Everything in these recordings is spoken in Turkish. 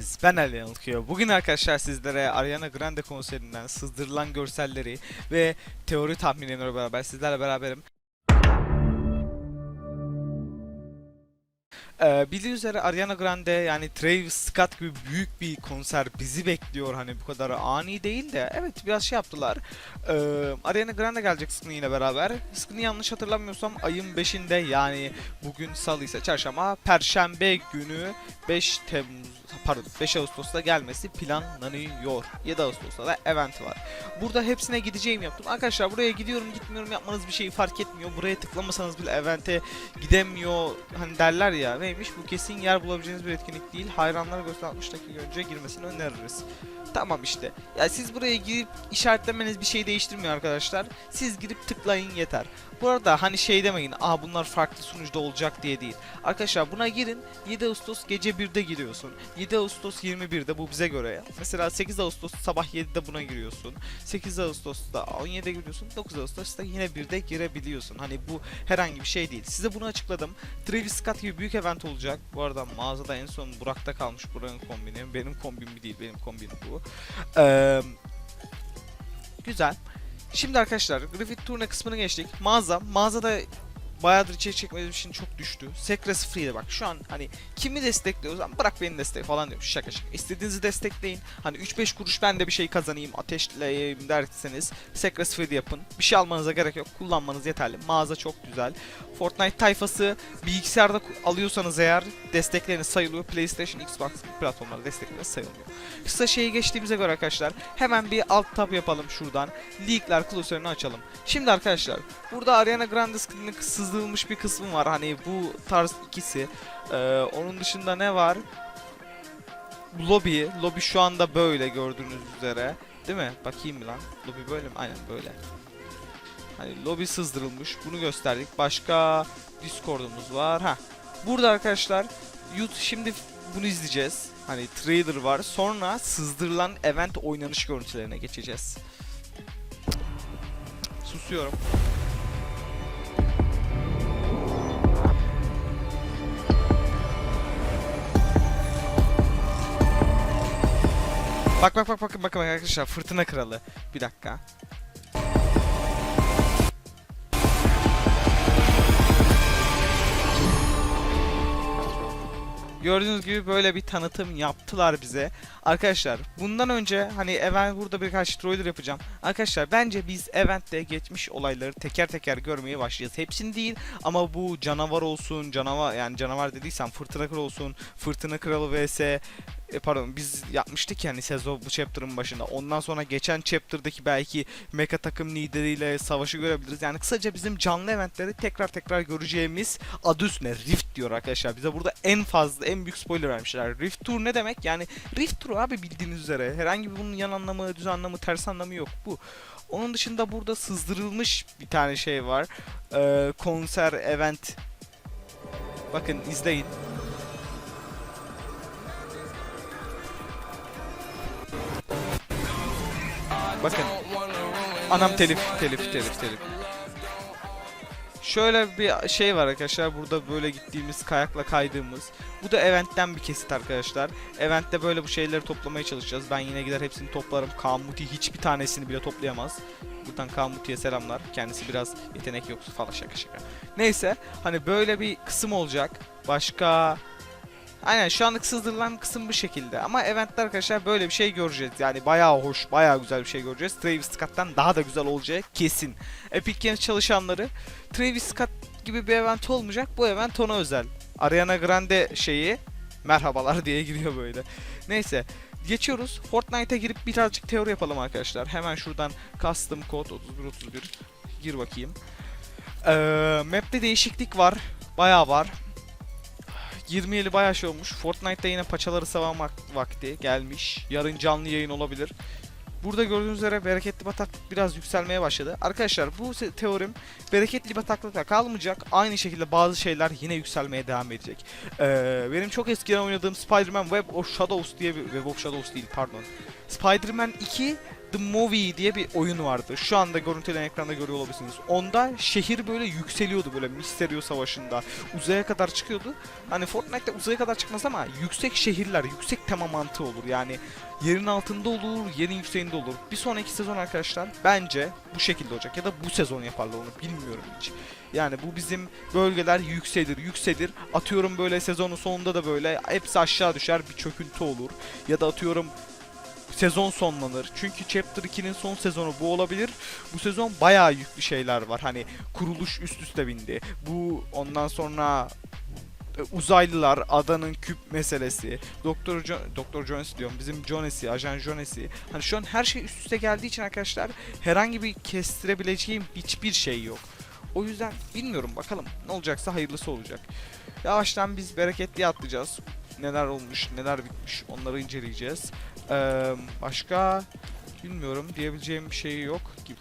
geldiniz. Ben Ali Yanılkıyor. Bugün arkadaşlar sizlere Ariana Grande konserinden sızdırılan görselleri ve teori tahminleriyle beraber sizlerle beraberim. Ee, bildiğiniz üzere Ariana Grande yani Travis Scott gibi büyük bir konser bizi bekliyor hani bu kadar ani değil de evet biraz şey yaptılar. Ee, Ariana Grande gelecek Skini ile beraber. Skini yanlış hatırlamıyorsam ayın 5'inde yani bugün salı ise çarşamba perşembe günü 5 Temmuz pardon 5 Ağustos'ta gelmesi planlanıyor. 7 Ağustos'ta da event var. Burada hepsine gideceğim yaptım. Arkadaşlar buraya gidiyorum gitmiyorum yapmanız bir şeyi fark etmiyor. Buraya tıklamasanız bile evente gidemiyor hani derler ya. Neymiş bu kesin yer bulabileceğiniz bir etkinlik değil. Hayranlara göster 60 dakika önce girmesini öneririz. Tamam işte. Ya siz buraya girip işaretlemeniz bir şey değiştirmiyor arkadaşlar. Siz girip tıklayın yeter. Bu arada hani şey demeyin. Aa bunlar farklı sunucuda olacak diye değil. Arkadaşlar buna girin. 7 Ağustos gece 1'de giriyorsun. 7 Ağustos 21'de bu bize göre. Mesela 8 Ağustos sabah 7'de buna giriyorsun. 8 Ağustos'ta 17'de giriyorsun. 9 Ağustos'ta yine 1'de girebiliyorsun. Hani bu herhangi bir şey değil. Size bunu açıkladım. Travis Scott gibi büyük event olacak. Bu arada mağazada en son Burak'ta kalmış buranın kombini. Benim kombim değil. Benim kombinim bu. Eee güzel. Şimdi arkadaşlar Griffith Turne kısmını geçtik. Mağaza. Mağazada bayağıdır içerik çekmediğim için çok düştü. Secret Free'de bak şu an hani kimi destekliyoruz ama bırak beni destek falan diyorum şaka şaka. İstediğinizi destekleyin. Hani 3-5 kuruş ben de bir şey kazanayım ateşleyeyim derseniz Secret Free'de yapın. Bir şey almanıza gerek yok. Kullanmanız yeterli. Mağaza çok güzel. Fortnite tayfası bilgisayarda alıyorsanız eğer destekleriniz sayılıyor. PlayStation, Xbox platformları destekleri sayılmıyor. Kısa şeyi geçtiğimize göre arkadaşlar hemen bir alt tab yapalım şuradan. Leakler klasörünü açalım. Şimdi arkadaşlar burada Ariana Grande skininin sızdırılmış bir kısmı var. Hani bu tarz ikisi. Ee, onun dışında ne var? Lobby. Lobby şu anda böyle gördüğünüz üzere. Değil mi? Bakayım bir lan. Lobby böyle mi? Aynen böyle. Hani lobby sızdırılmış. Bunu gösterdik. Başka Discord'umuz var. Ha. Burada arkadaşlar YouTube şimdi bunu izleyeceğiz. Hani trailer var. Sonra sızdırılan event oynanış görüntülerine geçeceğiz. Susuyorum. Bak bak bak bakın bakın arkadaşlar fırtına kralı. Bir dakika. Gördüğünüz gibi böyle bir tanıtım yaptılar bize. Arkadaşlar bundan önce hani event burada birkaç trailer yapacağım. Arkadaşlar bence biz eventte geçmiş olayları teker teker görmeye başlayacağız. Hepsini değil ama bu canavar olsun, canavar yani canavar dediysem fırtına kralı olsun, fırtına kralı vs e, pardon biz yapmıştık yani sezon bu chapter'ın başında. Ondan sonra geçen chapter'daki belki mecha takım lideriyle savaşı görebiliriz. Yani kısaca bizim canlı eventleri tekrar tekrar göreceğimiz adı üstüne Rift diyor arkadaşlar. Bize burada en fazla en büyük spoiler vermişler. Rift Tour ne demek? Yani Rift Tour abi bildiğiniz üzere. Herhangi bir bunun yan anlamı, düz anlamı, ters anlamı yok. Bu. Onun dışında burada sızdırılmış bir tane şey var. Ee, konser, event. Bakın izleyin. Bakın. Anam telif, telif, telif, telif. Şöyle bir şey var arkadaşlar. Burada böyle gittiğimiz kayakla kaydığımız. Bu da eventten bir kesit arkadaşlar. Eventte böyle bu şeyleri toplamaya çalışacağız. Ben yine gider hepsini toplarım. Kamuti hiçbir tanesini bile toplayamaz. Buradan Kamuti'ye selamlar. Kendisi biraz yetenek yoksa falan şaka şaka. Neyse hani böyle bir kısım olacak. Başka Aynen şu anlık sızdırılan kısım bu şekilde. Ama eventler arkadaşlar böyle bir şey göreceğiz. Yani bayağı hoş, bayağı güzel bir şey göreceğiz. Travis Scott'tan daha da güzel olacak kesin. Epic Games çalışanları Travis Scott gibi bir event olmayacak. Bu event ona özel. Ariana Grande şeyi merhabalar diye giriyor böyle. Neyse. Geçiyoruz. Fortnite'a girip birazcık teori yapalım arkadaşlar. Hemen şuradan custom code 3131 gir bakayım. Ee, map'te değişiklik var. Bayağı var. 20 yılı bayağı şey olmuş. Fortnite'da yine paçaları savunmak vakti gelmiş. Yarın canlı yayın olabilir. Burada gördüğünüz üzere bereketli bataklık biraz yükselmeye başladı. Arkadaşlar bu teorim bereketli bataklıkta kalmayacak. Aynı şekilde bazı şeyler yine yükselmeye devam edecek. Ee, benim çok eskiden oynadığım Spider-Man Web of Shadows diye bir Web of Shadows değil pardon. Spider-Man 2 The Movie diye bir oyun vardı. Şu anda görüntülen ekranda görüyor olabilirsiniz. Onda şehir böyle yükseliyordu böyle Mysterio Savaşı'nda. Uzaya kadar çıkıyordu. Hani Fortnite'te uzaya kadar çıkmaz ama yüksek şehirler, yüksek tema mantığı olur. Yani yerin altında olur, yerin yükseğinde olur. Bir sonraki sezon arkadaşlar bence bu şekilde olacak. Ya da bu sezon yaparlar onu bilmiyorum hiç. Yani bu bizim bölgeler yükselir, yükselir. Atıyorum böyle sezonun sonunda da böyle hepsi aşağı düşer, bir çöküntü olur. Ya da atıyorum sezon sonlanır. Çünkü Chapter 2'nin son sezonu bu olabilir. Bu sezon bayağı yüklü şeyler var. Hani kuruluş üst üste bindi. Bu ondan sonra e, uzaylılar, adanın küp meselesi, Doktor jo Doktor Jones diyorum. Bizim Jones'i, Ajan Jones'i. Hani şu an her şey üst üste geldiği için arkadaşlar herhangi bir kestirebileceğim hiçbir şey yok. O yüzden bilmiyorum bakalım. Ne olacaksa hayırlısı olacak. Yavaştan biz bereketli atlayacağız. Neler olmuş, neler bitmiş onları inceleyeceğiz. Ee, başka bilmiyorum diyebileceğim bir şey yok gibi.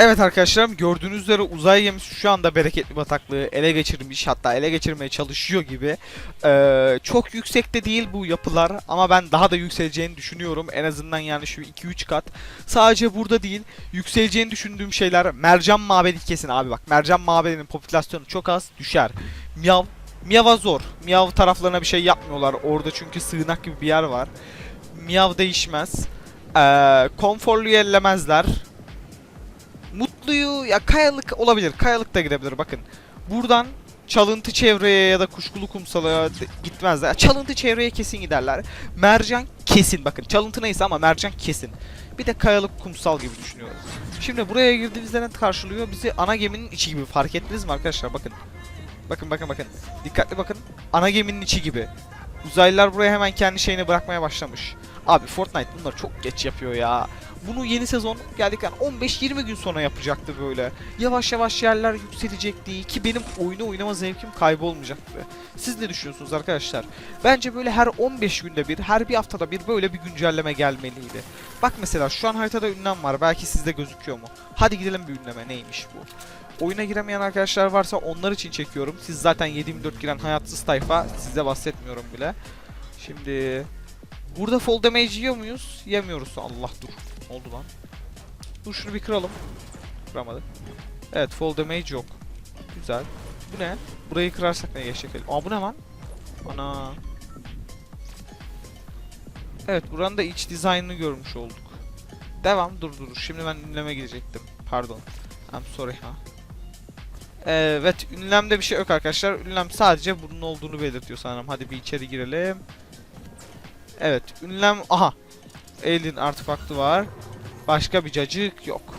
Evet arkadaşlarım gördüğünüz üzere uzay gemisi şu anda bereketli bataklığı ele geçirmiş hatta ele geçirmeye çalışıyor gibi. Ee, çok yüksekte değil bu yapılar ama ben daha da yükseleceğini düşünüyorum. En azından yani şu 2-3 kat. Sadece burada değil yükseleceğini düşündüğüm şeyler mercan mabedi kesin abi bak. Mercan mabedinin popülasyonu çok az düşer. Miyav Miyav'a zor. Miyav taraflarına bir şey yapmıyorlar. Orada çünkü sığınak gibi bir yer var. Miyav değişmez. Ee, konforluyu ellemezler. Mutluyu ya kayalık olabilir. Kayalık da gidebilir bakın. Buradan çalıntı çevreye ya da kuşkulu kumsala gitmezler. Çalıntı çevreye kesin giderler. Mercan kesin bakın. Çalıntı neyse ama mercan kesin. Bir de kayalık kumsal gibi düşünüyorum. Şimdi buraya girdiğimizde ne karşılıyor? Bizi ana geminin içi gibi. Fark ettiniz mi arkadaşlar? Bakın. Bakın bakın bakın. Dikkatli bakın. Ana geminin içi gibi. Uzaylılar buraya hemen kendi şeyini bırakmaya başlamış. Abi Fortnite bunları çok geç yapıyor ya. Bunu yeni sezon geldikten 15-20 gün sonra yapacaktı böyle. Yavaş yavaş yerler yükselecekti ki benim oyunu oynama zevkim kaybolmayacaktı. Siz ne düşünüyorsunuz arkadaşlar? Bence böyle her 15 günde bir, her bir haftada bir böyle bir güncelleme gelmeliydi. Bak mesela şu an haritada ünlem var. Belki sizde gözüküyor mu? Hadi gidelim bir ünleme. Neymiş bu? Oyuna giremeyen arkadaşlar varsa onlar için çekiyorum. Siz zaten 724 giren hayatsız tayfa. Size bahsetmiyorum bile. Şimdi burada fall damage yiyor muyuz? Yemiyoruz. Allah dur. Oldu lan? Dur şunu bir kıralım. Kıramadık. Evet fall damage yok. Güzel. Bu ne? Burayı kırarsak ne geçecek? Aa bu ne lan? Ana. Evet buranın da iç dizaynını görmüş olduk. Devam dur dur. Şimdi ben ünleme girecektim. Pardon. I'm sorry ha. Evet, ünlemde bir şey yok arkadaşlar. Ünlem sadece bunun olduğunu belirtiyor sanırım. Hadi bir içeri girelim. Evet, ünlem... Aha! Alien artefaktı var. Başka bir cacık yok.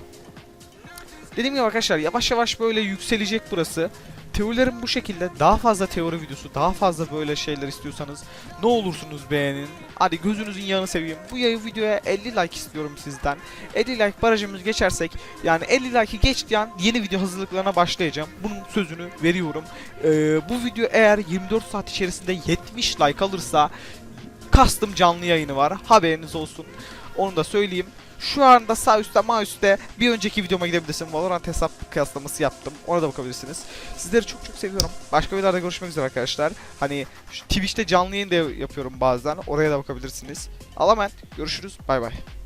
Dediğim gibi arkadaşlar yavaş yavaş böyle yükselecek burası. Teorilerim bu şekilde. Daha fazla teori videosu, daha fazla böyle şeyler istiyorsanız ne olursunuz beğenin. Hadi gözünüzün yağını seveyim. Bu yayın videoya 50 like istiyorum sizden. 50 like barajımız geçersek yani 50 like'ı geçtiği an yeni video hazırlıklarına başlayacağım. Bunun sözünü veriyorum. Ee, bu video eğer 24 saat içerisinde 70 like alırsa custom canlı yayını var. Haberiniz olsun. Onu da söyleyeyim. Şu anda sağ üstte sağ üstte bir önceki videoma gidebilirsiniz. Valorant hesap kıyaslaması yaptım. Ona da bakabilirsiniz. Sizleri çok çok seviyorum. Başka videolarda görüşmek üzere arkadaşlar. Hani Twitch'te canlı yayın da yapıyorum bazen. Oraya da bakabilirsiniz. Emanet. Görüşürüz. Bay bay.